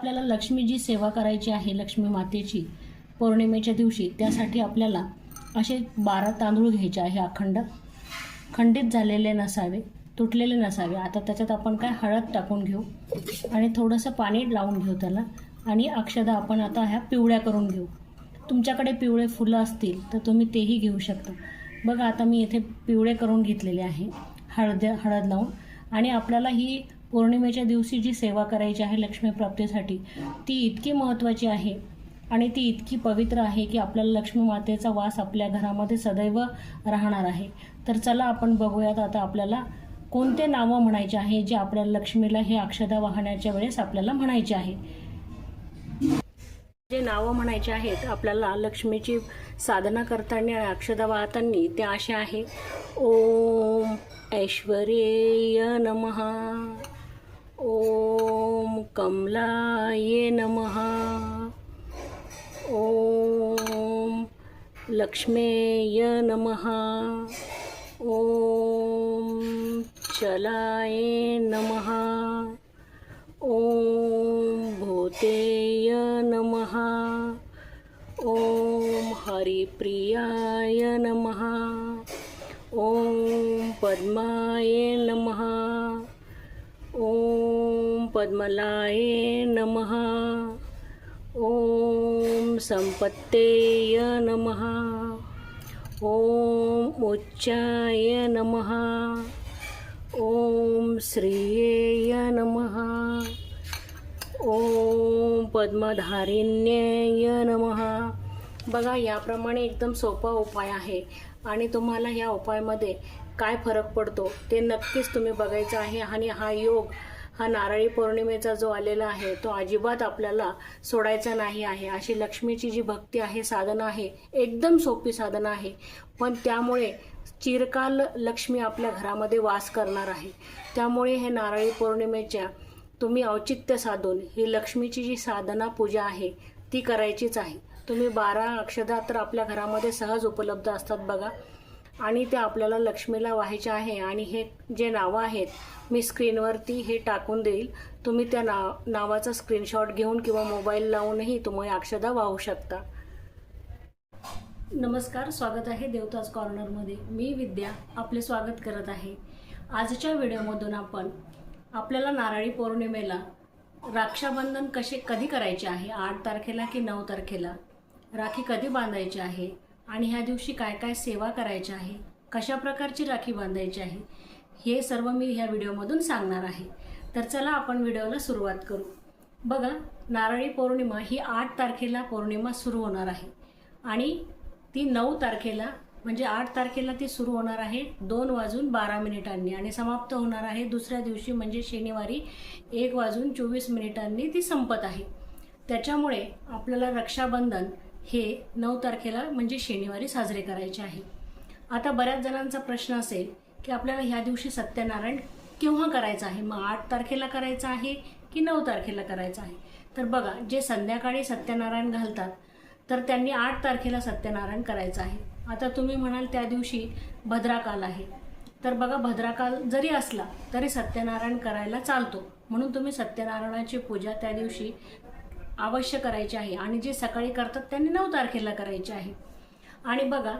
आपल्याला लक्ष्मीची सेवा करायची आहे लक्ष्मी मातेची पौर्णिमेच्या दिवशी त्यासाठी आपल्याला असे बारा तांदूळ घ्यायचे आहे अखंड. खंडित झालेले नसावे तुटलेले नसावे. आता त्याच्यात आपण काय हळद टाकून घेऊ आणि थोडंसं पाणी लावून घेऊ त्याला आणि अक्षदा आपण आता ह्या पिवळ्या करून घेऊ. तुमच्याकडे पिवळे फुलं असतील तर तुम्ही तेही घेऊ शकता. बघा आता मी इथे पिवळे करून घेतलेले आहे. हळद हळद लावून आणि आपल्याला ही पौर्णिमेच्या दिवशी जी सेवा करायची आहे लक्ष्मी प्राप्तीसाठी ती इतकी महत्त्वाची आहे आणि ती इतकी पवित्र आहे की आपल्याला लक्ष्मी मातेचा वास आपल्या घरामध्ये सदैव राहणार आहे. तर चला आपण बघूयात आता आपल्याला कोणते नावं म्हणायचे आहे जे आपल्याला लक्ष्मीला हे अक्षदा वाहण्याच्या वेळेस आपल्याला म्हणायचे आहे. जे नावं म्हणायचे आहेत आपल्याला लक्ष्मीची साधना करताना आणि अक्षदा वाहताना ते असे आहे. ओम ऐश्वर्येय नमः. ओम कमलाय नमः। ओम लक्ष्मेय नमः। ओम चलाय नमः। ओम भूतेय नमः। ओम हरिप्रियाय नमः। ओम पद्माय नमः। पद्मलाय नमः। ओम संपत्तेय नमः। ओम उच्चाय नमः। ओम श्रियेय नमः। ओम पद्मधारिण्यय नमः। बघा याप्रमाणे एकदम सोपा उपाय आहे. आणि तुम्हाला या उपायामध्ये काय फरक पडतो ते नक्कीच तुम्ही बघायचं आहे. आणि हा योग हा नारळी पौर्णिमेचा जो आलेला आहे तो अजिबात आपल्याला सोडायचा नाही आहे. अशी लक्ष्मीची जी भक्ती आहे साधना आहे एकदम सोपी साधना आहे. पण त्यामुळे चिरकाल लक्ष्मी आपल्या घरामध्ये वास करणार आहे. त्यामुळे हे नारळी पौर्णिमेच्या तुम्ही औचित्य साधून ही लक्ष्मीची जी साधना पूजा आहे ती करायचीच आहे. तुम्ही बारा अक्षदा तर आपल्या घरामध्ये सहज उपलब्ध असतात बघा. आणि त्या आपल्याला लक्ष्मीला व्हायच्या आहे आणि हे जे नावं आहेत मी स्क्रीनवरती हे टाकून देईल. तुम्ही त्या नाव नावाचा स्क्रीनशॉट घेऊन किंवा मोबाईल लावूनही तुम्ही अक्षदा वाहू शकता. नमस्कार स्वागत आहे देवताज कॉर्नरमध्ये. मी विद्या आपले स्वागत करत आहे. आजच्या व्हिडिओमधून आपण आपल्याला नारळी पौर्णिमेला रक्षाबंधन कसे कधी करायचे आहे? आठ तारखेला की नऊ तारखेला? राखी कधी बांधायची आहे? आणि ह्या दिवशी काय काय सेवा करायच्या आहे कशा प्रकारची राखी बांधायची आहे हे सर्व मी ह्या व्हिडिओमधून सांगणार आहे. तर चला आपण व्हिडिओला सुरुवात करू. बघा नारळी पौर्णिमा ही आठ तारखेला पौर्णिमा सुरू होणार आहे. आणि ती नऊ तारखेला म्हणजे आठ तारखेला ती सुरू होणार आहे दोन वाजून बारा मिनिटांनी आणि समाप्त होणार आहे दुसऱ्या दिवशी म्हणजे शनिवारी एक वाजून चोवीस मिनिटांनी ती संपत आहे. त्याच्यामुळे आपल्याला रक्षाबंधन हे नऊ तारखेला म्हणजे शनिवारी साजरे करायचे आहे. आता बऱ्याच जणांचा प्रश्न असेल की आपल्याला ह्या दिवशी सत्यनारायण केव्हा करायचं आहे? मग आठ तारखेला करायचं आहे की नऊ तारखेला करायचं आहे? तर बघा जे संध्याकाळी सत्यनारायण घालतात तर त्यांनी आठ तारखेला सत्यनारायण करायचं आहे. आता तुम्ही म्हणाल त्या दिवशी भद्राकाल आहे. तर बघा भद्राकाल जरी असला तरी सत्यनारायण करायला चालतो. म्हणून तुम्ही सत्यनारायणाची पूजा त्या दिवशी अवश्य करायची आहे. आणि जे सकाळी करतात त्यांनी नऊ तारखेला करायचे आहे. आणि बघा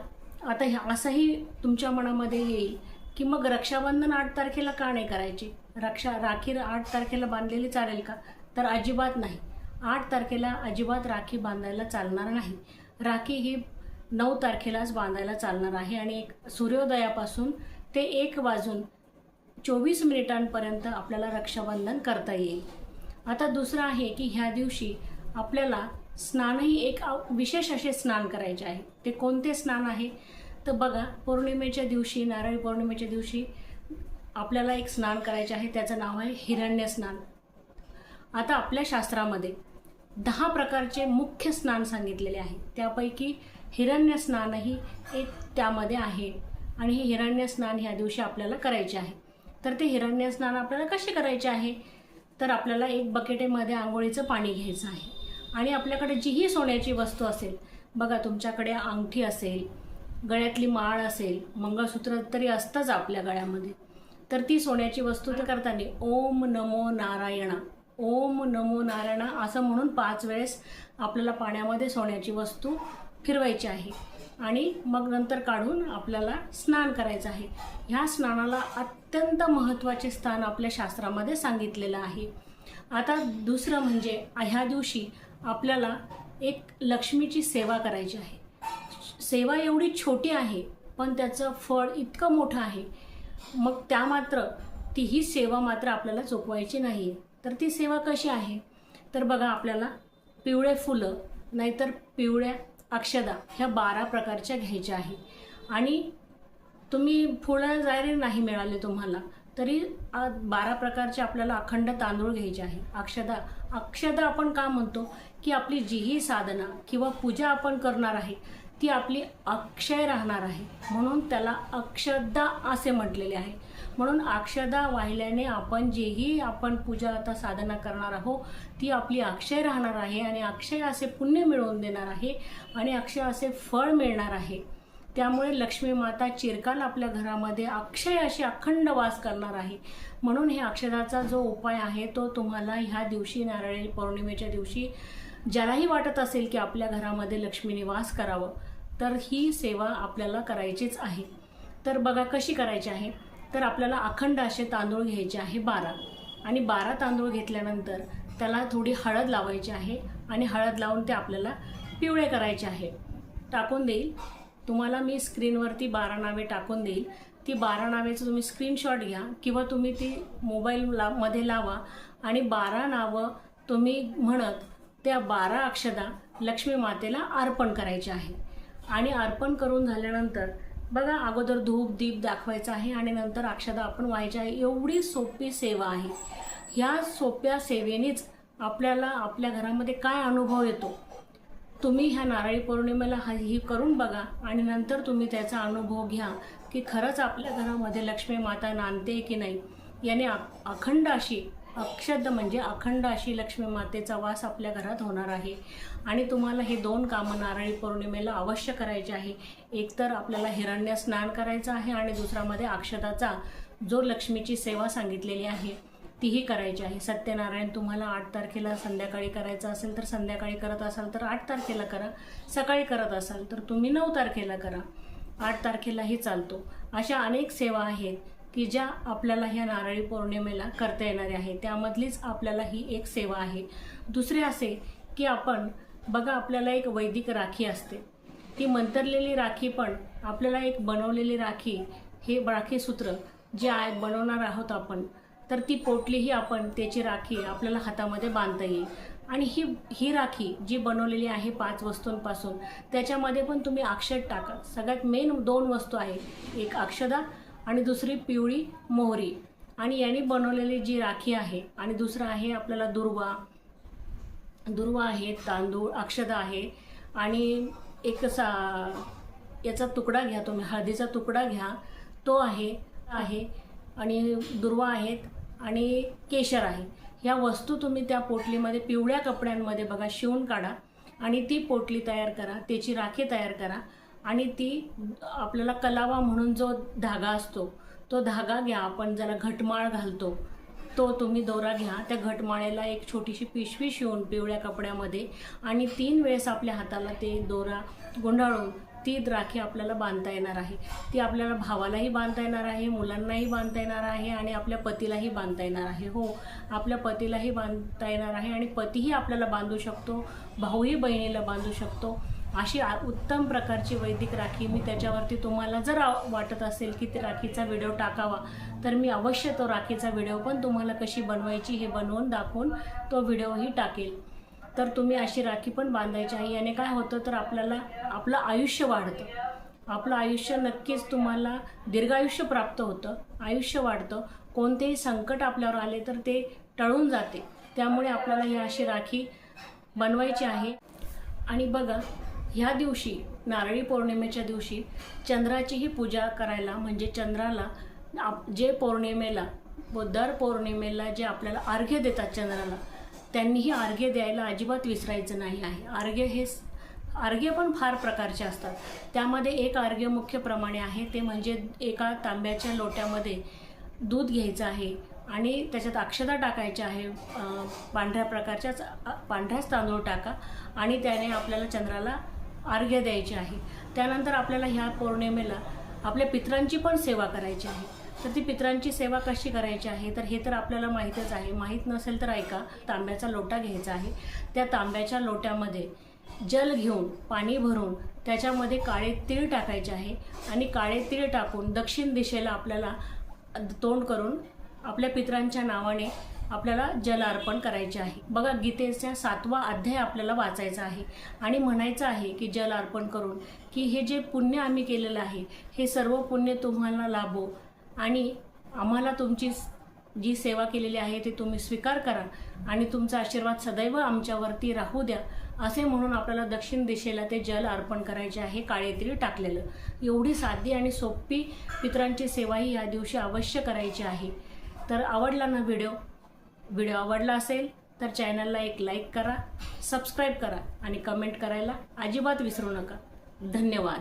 आता ह्या असंही तुमच्या मनामध्ये येईल की मग रक्षाबंधन आठ तारखेला का नाही करायची? रक्षा राखी आठ तारखेला बांधलेली चालेल का? तर अजिबात नाही. आठ तारखेला अजिबात राखी बांधायला चालणार नाही. राखी ही नऊ तारखेलाच बांधायला चालणार आहे. आणि एक सूर्योदयापासून ते एक वाजून चोवीस मिनिटांपर्यंत आपल्याला रक्षाबंधन करता येईल. आता दुसरं आहे की ह्या दिवशी आपल्याला स्नानही एक विशेष असे स्नान करायचे आहे. ते कोणते स्नान आहे? तर बघा पौर्णिमेच्या दिवशी नारळी पौर्णिमेच्या दिवशी आपल्याला एक स्नान करायचे आहे. त्याचं नाव आहे हिरण्य स्नान. आता आपल्या शास्त्रामध्ये दहा प्रकारचे मुख्य स्नान सांगितलेले आहे. त्यापैकी हिरण्य स्नानही एक त्यामध्ये आहे आणि हे हिरण्य स्नान ह्या दिवशी आपल्याला करायचे आहे. तर ते हिरण्य स्नान आपल्याला कसे करायचे आहे? तर आपल्याला एक बकेटेमध्ये आंघोळीचं पाणी घ्यायचं आहे. आणि आपल्याकडे जीही सोन्याची वस्तू असेल. बघा तुमच्याकडे अंगठी असेल गळ्यातली माळ असेल मंगळसूत्र तरी असतंच आपल्या गळ्यामध्ये. तर ती सोन्याची वस्तू तर करताना ओम नमो नारायणा ओम नमो नारायणा असं म्हणून पाच वेळेस आपल्याला पाण्यामध्ये सोन्याची वस्तू फिरवायची आहे. आणि मग नंतर काढून आपल्याला स्नान करायचं आहे. ह्या स्नानाला अत्यंत महत्त्वाचे स्थान आपल्या शास्त्रामध्ये सांगितलेलं आहे. आता दुसरं म्हणजे ह्या दिवशी आपल्याला एक लक्ष्मीची सेवा करायची आहे. सेवा एवढी छोटी आहे पण त्याचं फळ इतकं मोठं आहे. मग त्या मात्र ती ही सेवा मात्र आपल्याला चुकवायची नाही. आहे तर ती सेवा कशी आहे? तर बघा आपल्याला पिवळे फुलं नाहीतर पिवळ्या अक्षदा ह्या बारा प्रकारच्या घ्यायच्या आहे. आणि तुम्ही फुलं जायरे नाही मिळाले तुम्हाला तरी बारा प्रकारचे आपल्याला अखंड तांदूळ घ्यायचे आहे. अक्षदा अक्षदा आपण का म्हणतो? की आपली जीही साधना किंवा पूजा आपण करणार आहे ती आपली अक्षय राहणार आहे. म्हणून त्याला अक्षदा असे म्हटलेले आहे. म्हणून अक्षदा वाहिल्याने आपण जेही आपण पूजा आता साधना करणार आहोत ती आपली अक्षय राहणार आहे आणि अक्षय असे पुण्य मिळवून देणार आहे आणि अक्षय असे फळ मिळणार आहे. त्यामुळे लक्ष्मी माता चिरकाल आपल्या घरामध्ये अक्षय अशी अखंड वास करणार आहे. म्हणून हे अक्षराचा जो उपाय आहे तो तुम्हाला ह्या दिवशी नारळी पौर्णिमेच्या दिवशी ज्यालाही वाटत असेल की आपल्या घरामध्ये लक्ष्मी निवास करावं तर ही सेवा आपल्याला करायचीच आहे. तर बघा कशी करायची आहे? तर आपल्याला अखंड असे तांदूळ घ्यायचे आहे बारा. आणि बारा तांदूळ घेतल्यानंतर त्याला थोडी हळद लावायची आहे आणि हळद लावून ते आपल्याला पिवळे करायचे आहे. टाकून देईल. तुम्हाला मी स्क्रीनवरती बारा नावे टाकून देईल. ती बारा नावेचं तुम्ही स्क्रीनशॉट घ्या किंवा तुम्ही ती मोबाईल ला मध्ये लावा आणि बारा नावं तुम्ही म्हणत त्या बारा अक्षदा लक्ष्मी मातेला अर्पण करायचे आहे आणि अर्पण करून झाल्यानंतर बघा अगोदर धूप दीप दाखवायचा आहे आणि नंतर अक्षदा आपण व्हायची आहे. एवढी सोपी सेवा आहे. ह्या सोप्या सेवेनेच आपल्याला आपल्या घरामध्ये काय अनुभव येतो? तुम्ही ह्या नारळी पौर्णिमेला ही करून बघा आणि नंतर तुम्ही त्याचा अनुभव घ्या की खरंच आपल्या घरामध्ये लक्ष्मी माता नांदते की नाही? याने अखंड अशी अक्षद म्हणजे अखंड अशी लक्ष्मी मातेचा वास आपल्या घरात होणार आहे. आणि तुम्हाला हे दोन कामं नारळी पौर्णिमेला अवश्य करायचे आहे. एक तर आपल्याला हिरण्य स्नान करायचं आहे आणि दुसरामध्ये अक्षदाचा जो लक्ष्मीची सेवा सांगितलेली आहे तीही करायची आहे. सत्यनारायण तुम्हाला आठ तारखेला संध्याकाळी करायचं असेल तर संध्याकाळी करत असाल तर आठ तारखेला करा. सकाळी करत असाल तर तुम्ही नऊ तारखेला करा. आठ तारखेलाही चालतो. अशा अनेक सेवा आहेत. की ज्या आपल्याला ह्या नारळी पौर्णिमेला करता येणाऱ्या आहे त्यामधलीच आपल्याला ही एक सेवा आहे. दुसरे असे की आपण बघा आपल्याला एक वैदिक राखी असते. ती मंतरलेली राखी पण आपल्याला एक बनवलेली राखी हे राखीसूत्र जे आहे बनवणार आहोत आपण तर ती पोटलीही आपण त्याची राखी आपल्याला हातामध्ये बांधता येईल. आणि ही ही राखी जी बनवलेली आहे पाच वस्तूंपासून त्याच्यामध्ये पण तुम्ही अक्षत टाका. सगळ्यात मेन दोन वस्तू आहे एक अक्षदा आणि दुसरी पिवळी मोहरी. आणि यांनी बनवलेली जी राखी आहे आणि दुसरं आहे आपल्याला दुर्वा. दुर्वा आहे तांदूळ अक्षदा आहे आणि एक सा याचा तुकडा घ्या तुम्ही हळदीचा तुकडा घ्या. तो आहे आहे आणि दुर्वा आहेत आणि केशर आहे. ह्या वस्तू तुम्ही त्या पोटलीमध्ये पिवळ्या कपड्यांमध्ये बघा शिवून काढा आणि ती पोटली तयार करा त्याची राखी तयार करा आणि ती आपल्याला कलावा म्हणून जो धागा असतो तो धागा घ्या. आपण ज्याला घटमाळ घालतो. तो तुम्ही दोरा घ्या. त्या घटमाळेला एक छोटीशी पिशवी शिवून पिवळ्या कपड्यामध्ये आणि तीन वेळेस आपल्या हाताला ते दोरा गुंडाळून ती राखी आपल्याला बांधता येणार आहे. ती आपल्याला भावालाही बांधता येणार आहे मुलांनाही बांधता येणार आहे आणि आपल्या पतीलाही बांधता येणार आहे. हो आपल्या पतीलाही बांधता येणार आहे आणि पतीही आपल्याला बांधू शकतो भाऊही बहिणीला बांधू शकतो. अशी उत्तम प्रकारची वैदिक राखी मी त्याच्यावरती तुम्हाला जर वाटत असेल की ते राखीचा व्हिडिओ टाकावा तर मी अवश्य तो राखीचा व्हिडिओ पण तुम्हाला कशी बनवायची हे बनवून दाखवून तो व्हिडिओही टाकेल. तर तुम्ही अशी राखी पण बांधायची आहे. याने काय होतं तर आपल्याला आपलं आयुष्य वाढतं. आपलं आयुष्य नक्कीच तुम्हाला दीर्घायुष्य प्राप्त होतं आयुष्य वाढतं. कोणतेही संकट आपल्यावर आले तर ते टळून जाते. त्यामुळे आपल्याला ही अशी राखी बनवायची आहे. आणि बघा ह्या दिवशी नारळी पौर्णिमेच्या दिवशी चंद्राचीही पूजा करायला म्हणजे चंद्राला आप जे पौर्णिमेला व दर पौर्णिमेला जे आपल्याला अर्घ्य देतात चंद्राला त्यांनीही अर्घ्य द्यायला अजिबात विसरायचं नाही आहे. अर्घ्य हे अर्घ्य पण फार प्रकारचे असतात. त्यामध्ये एक अर्घ्य मुख्य प्रमाणे आहे ते म्हणजे एका तांब्याच्या लोट्यामध्ये दूध घ्यायचं आहे आणि त्याच्यात अक्षता टाकायच्या आहे पांढऱ्या प्रकारच्याच पांढऱ्याच तांदूळ टाका आणि त्याने आपल्याला चंद्राला अर्घ्य द्यायचे आहे. त्यानंतर आपल्याला ह्या पौर्णिमेला आपल्या पित्रांची पण सेवा करायची आहे. तर ती पित्रांची सेवा कशी करायची आहे? तर हे तर आपल्याला माहीतच आहे. माहीत नसेल तर ऐका तांब्याचा लोटा घ्यायचा आहे. त्या तांब्याच्या लोट्यामध्ये जल घेऊन पाणी भरून त्याच्यामध्ये काळे तीळ टाकायचे आहे आणि काळे तीळ टाकून दक्षिण दिशेला आपल्याला तोंड करून आपल्या पित्रांच्या नावाने आपल्याला जल अर्पण करायचे आहे. बघा गीतेचा सातवा अध्याय आपल्याला वाचायचा आहे आणि म्हणायचं आहे की जल अर्पण करून की हे जे पुण्य आम्ही केलेलं आहे हे सर्व पुण्य तुम्हाला लाभो आणि आम्हाला तुमची जी सेवा केलेली आहे ती तुम्ही स्वीकार करा आणि तुमचा आशीर्वाद सदैव आमच्यावरती राहू द्या असे म्हणून आपल्याला दक्षिण दिशेला ते जल अर्पण करायचे आहे काळेत्री टाकलेलं. एवढी साधी आणि सोपी पित्रांची सेवाही या दिवशी अवश्य करायची आहे. तर आवडला ना व्हिडिओ? व्हिडिओ आवडला असेल तर चॅनलला एक लाईक करा सबस्क्राईब करा आणि कमेंट करायला अजिबात विसरू नका. धन्यवाद.